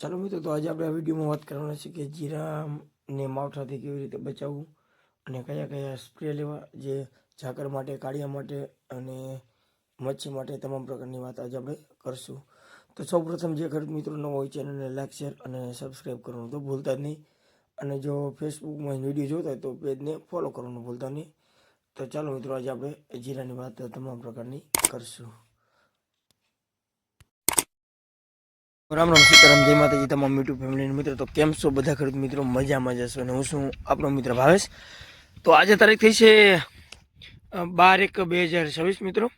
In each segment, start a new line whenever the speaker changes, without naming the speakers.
ચાલો મિત્રો, તો આજે આપણે આ વિડીયોમાં વાત કરવાના છે કે જીરાને માવઠાથી કેવી રીતે બચાવવું અને કયા કયા સ્પ્રે લેવા, જે ઝાકર માટે, કાળિયા માટે અને મચ્છી માટે તમામ પ્રકારની વાત આજે આપણે કરશું. તો સૌપ્રથમ જે ખેડૂત મિત્રો નવો હોય ચેનલને લાઇક શેર અને સબસ્ક્રાઈબ કરવાનું તો ભૂલતા જ નહીં. અને જો ફેસબુકમાં વીડિયો જોતા હોય તો પેજને ફોલો કરવાનું ભૂલતા નહીં. તો ચાલો મિત્રો, આજે આપણે જીરાની વાત તમામ પ્રકારની કરશું. રામ રામ, સીતારામ, જય માતાજી તમામ યુટ્યુબ ફેમિલીના મિત્રો. તો કેમ છો બધા ખેડૂત મિત્રો? મજામાં જશો અને હું શું આપણો મિત્ર ભાવેશ. તો આજે તારીખ થઈ છે બાર એક બે હજાર છવ્વીસ મિત્રો.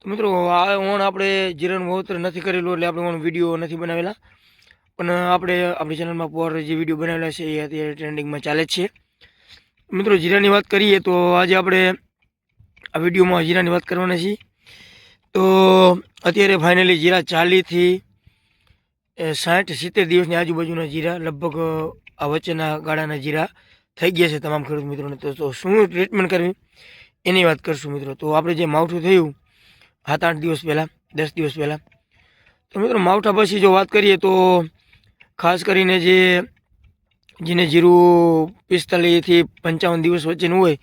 તો મિત્રો, આ ઓણ આપણે જીરાનું વહોતર નથી કરેલું એટલે આપણે ઓણ વીડિયો નથી બનાવેલા. પણ આપણે આપણી ચેનલમાં પર જે વીડિયો બનાવેલા છે એ અત્યારે ટ્રેન્ડિંગમાં ચાલે છે. મિત્રો, જીરાની વાત કરીએ તો આજે આપણે આ વિડીયોમાં જીરાની વાત કરવાના છીએ. તો અત્યારે ફાઇનલી જીરા ચાલીથી સાઠ સિત્તેર દિવસની આજુબાજુના જીરા, લગભગ આ વચ્ચેના ગાળાના જીરા થઈ ગયા છે તમામ ખેડૂત મિત્રોને. તો શું ટ્રીટમેન્ટ કરવી? એની વાત કરશું મિત્રો. તો આપણે જે માવઠું થયું, સાત આઠ દિવસ પહેલાં, દસ દિવસ પહેલાં. તો મિત્રો માવઠા પછી જો વાત કરીએ તો ખાસ કરીને જે, જેને જીરું પિસ્તાલીસથી પંચાવન દિવસ વચ્ચેનું હોય,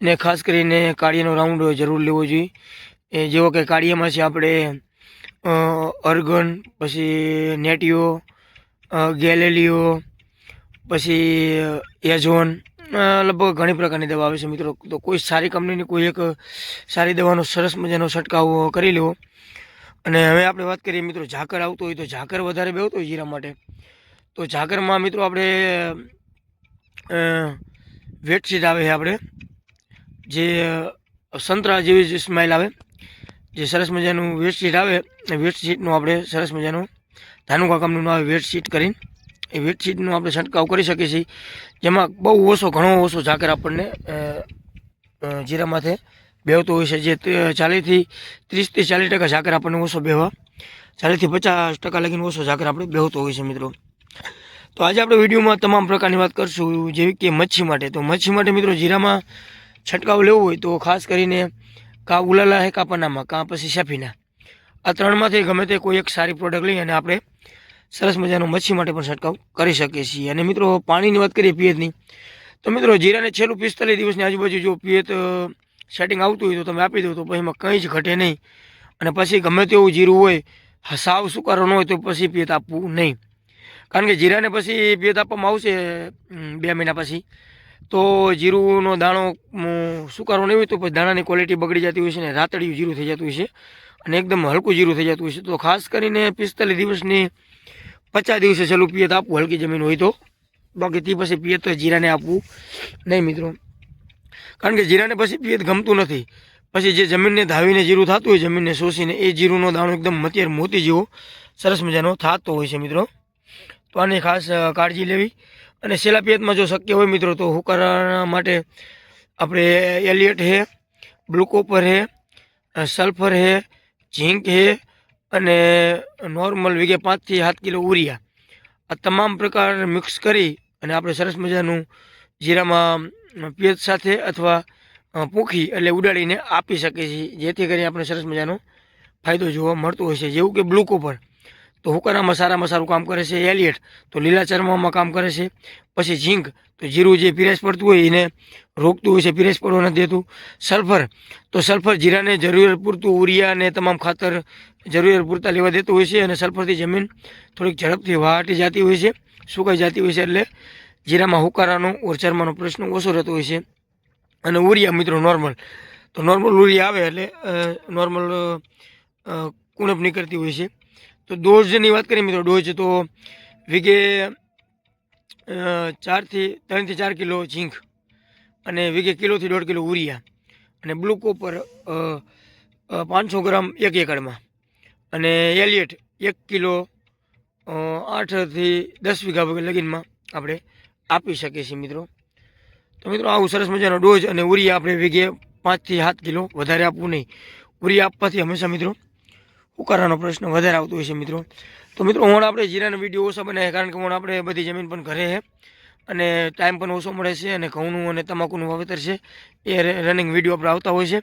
એને ખાસ કરીને કાળિયાનો રાઉન્ડ જરૂર લેવો જોઈએ. એ જેવો કે કાળિયામાં છે આપણે અર્ગન, પછી નેટિયો ગેલેલિયો, પછી એઝોન લગભગ ઘણી પ્રકારની દવા આવે છે મિત્રો. તો કોઈ સારી કંપનીની કોઈ એક સારી દવાનો સરસ મજાનો છંટકાવ કરી લેવો અને હવે આપણે વાત કરીએ મિત્રો ઝાકર આવતો હોય તો ઝાકર વધારે બેવતો હોય જીરા માટે. તો ઝાકરમાં મિત્રો આપણે વેટશીટ આવે છે આપણે. જે સંતરા જેવી જે સ્માઇલ આવે. જે સરસ મજાનું વેટશીટ આવે, એ વેટશીટનું આપણે સરસ મજાનું ધાનુકા કંપનીનું આવે વેટશીટ કરીને, એ વેટશીટનો આપણે છંટકાવ કરી શકીએ છીએ. જેમાં બહુ ઓછો, ઘણો ઓછો ઝાકર આપણને જીરા માથે બેહતો હોય છે. જે ચાલીસથી ત્રીસથી ચાલીસ ટકા ઝાકર આપણને ઓછો બેવા, ચાલીસથી પચાસ ટકા લગીને ઓછો ઝાકર આપણે બેવતો હોય છે મિત્રો. તો આજે આપણે વિડીયોમાં તમામ પ્રકારની વાત કરશું, જેવી કે મચ્છી માટે. તો મચ્છી માટે મિત્રો જીરામાં છંટકાવ લેવો હોય તો ખાસ કરીને કાં ઉલાલા હે, કાં પનામા, કાં પછી શેફીના. આ ત્રણમાંથી ગમે તે કોઈ એક સારી પ્રોડક્ટ લઈ અને આપણે સરસ મજાનો મચ્છી માટે પણ છંટકાવ કરી શકીએ છીએ. અને મિત્રો, પાણીની વાત કરીએ પિયતની, તો મિત્રો, જીરાને છેલ્લું પિસ્તાલીસ દિવસની આજુબાજુ જો પિયત સેટિંગ આવતું હોય તો તમે આપી દો, તો પછી એમાં કંઈ જ ઘટે નહીં. અને પછી ગમે તેવું જીરું હોય સાવ સુકારો ન હોય તો પછી પિયત આપવું નહીં. કારણ કે જીરાને પછી પિયત આપવામાં આવશે બે મહિના પછી. તો જીરુંનો દાણો શું સુકારો નહીં હોય તો પછી દાણાની ક્વોલિટી બગડી જતી હોય છે ને રાતડિયું જીરું થઈ જતું હોય છે અને એકદમ હલકું જીરું થઈ જતું હોય છે. તો ખાસ કરીને પિસ્તાલીસ દિવસની પચાસ દિવસે છેલ્લું પિયત આપવું, હલકી જમીન હોય તો. બાકી તે પછી પિયત તો જીરાને આપવું નહીં મિત્રો. કારણ કે જીરાને પછી પિયત ગમતું નથી. પછી જે જમીનને ધાવીને જીરું થતું હોય, જમીનને શોષીને, એ જીરુંનો દાણો એકદમ મતિયાર મોતી જેવો સરસ મજાનો થતો હોય છે મિત્રો. તો આની ખાસ કાળજી લેવી. અને છેલ્લા પિયતમાં જો શક્ય હોય મિત્રો, તો હુકારા માટે આપણે એલિયટ હે ગ્લુકોપર હે સલ્ફર હે, ઝીંક હે અને નોર્મલ વીઘે પાંચથી સાત કિલો ઉરિયા આ તમામ પ્રકાર મિક્સ કરી અને આપણે સરસ મજાનું જીરામાં પિયત સાથે અથવા પૂખી પૂંખી એટલે ઉડાડીને આપી શકીએ છીએ, જેથી કરીને આપણે સરસ મજાનો ફાયદો જોવા મળતો હોય છે. જેવું કે બ્લુ કોપર તો હુકારામાં સારામાં સારું કામ કરે છે, એલિયટ, તો લીલા ચરમામાં કામ કરે છે. પછી ઝીંક, તો જીરું જે પીરેશ પડતું હોય એને રોકતું હોય છે, પીરેશ પડવા નથી દેતું. સલ્ફર, તો સલ્ફર જીરાને જરૂરિયાત પૂરતું ઉરિયા અને તમામ ખાતર જરૂરિયાત પૂરતા લેવા દેતું હોય છે અને સલ્ફરથી જમીન થોડીક ઝડપથી વાટી જતી હોય છે, સુકાઈ જતી હોય છે એટલે જીરામાં હુકારાનો ઓર ચરમાનો પ્રશ્ન ઓછો રહેતો હોય છે. અને ઉરિયા મિત્રો નોર્મલ, તો નોર્મલ ઉરિયા આવે એટલે નોર્મલ કુણપ નીકળતી હોય છે. તો ડોઝની વાત કરીએ મિત્રો ડોઝ તો વીઘે ચારથી, ત્રણથી ચાર કિલો ઝીંક અને વીઘે કિલોથી દોઢ કિલો ઉરિયા અને બ્લુ કોપર પાંચસો ગ્રામ એક એકડમાં અને એલિયટ એક કિલો આઠથી દસ વીઘા લગીનમાં આપણે આપી શકીએ છીએ મિત્રો. તો મિત્રો આવું સરસ મજાનો ડોઝ અને ઉરિયા આપણે વીઘે પાંચથી સાત કિલો વધારે આપવું નહીં. ઉરિયા આપવાથી હંમેશા મિત્રો ઉકારાનો પ્રશ્ન વધારે આવતો હોય છે મિત્રો. તો મિત્રો, હું આપણે જીરાના વીડિયો ઓછા બનાવે કારણ કે હું આપણે બધી જમીન પણ ઘરે છે અને ટાઈમ પણ ઓછો મળે છે અને ઘઉંનું અને તમાકુનું વાવેતર છે એ રનિંગ વીડિયો આપણે આવતા હોય છે.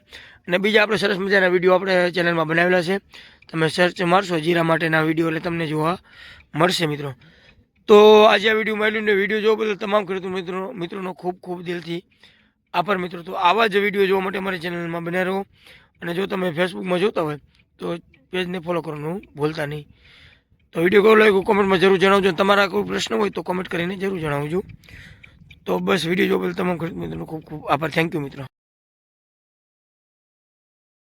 અને બીજા આપણે સરસ મજાના વીડિયો આપણે ચેનલમાં બનાવેલા છે. તમે સર્ચ મારશો જીરા માટેના વીડિયો એટલે તમને જોવા મળશે મિત્રો. તો આજે આ વીડિયો મળ્યું ને વીડિયો જોવા બદલ તમામ ખેડૂત મિત્રો, મિત્રોનો ખૂબ ખૂબ દિલથી આભાર મિત્રો. તો આવા જ વીડિયો જોવા માટે અમારી ચેનલમાં બન્યા રહો. અને જો તમે ફેસબુકમાં જોતા હોય તો પેજને ફોલો કરવાનું ભૂલતા નહીં. તો વીડિયો કેવો લાગ્યો કોમેન્ટમાં જરૂર જણાવજો. તમારા કોઈ પ્રશ્ન હોય તો કોમેન્ટ કરીને જરૂર જણાવજો. તો બસ વીડિયો જોવા બદલ તમામ મિત્રોનો ખૂબ ખૂબ આભાર. થેન્ક યુ મિત્રો.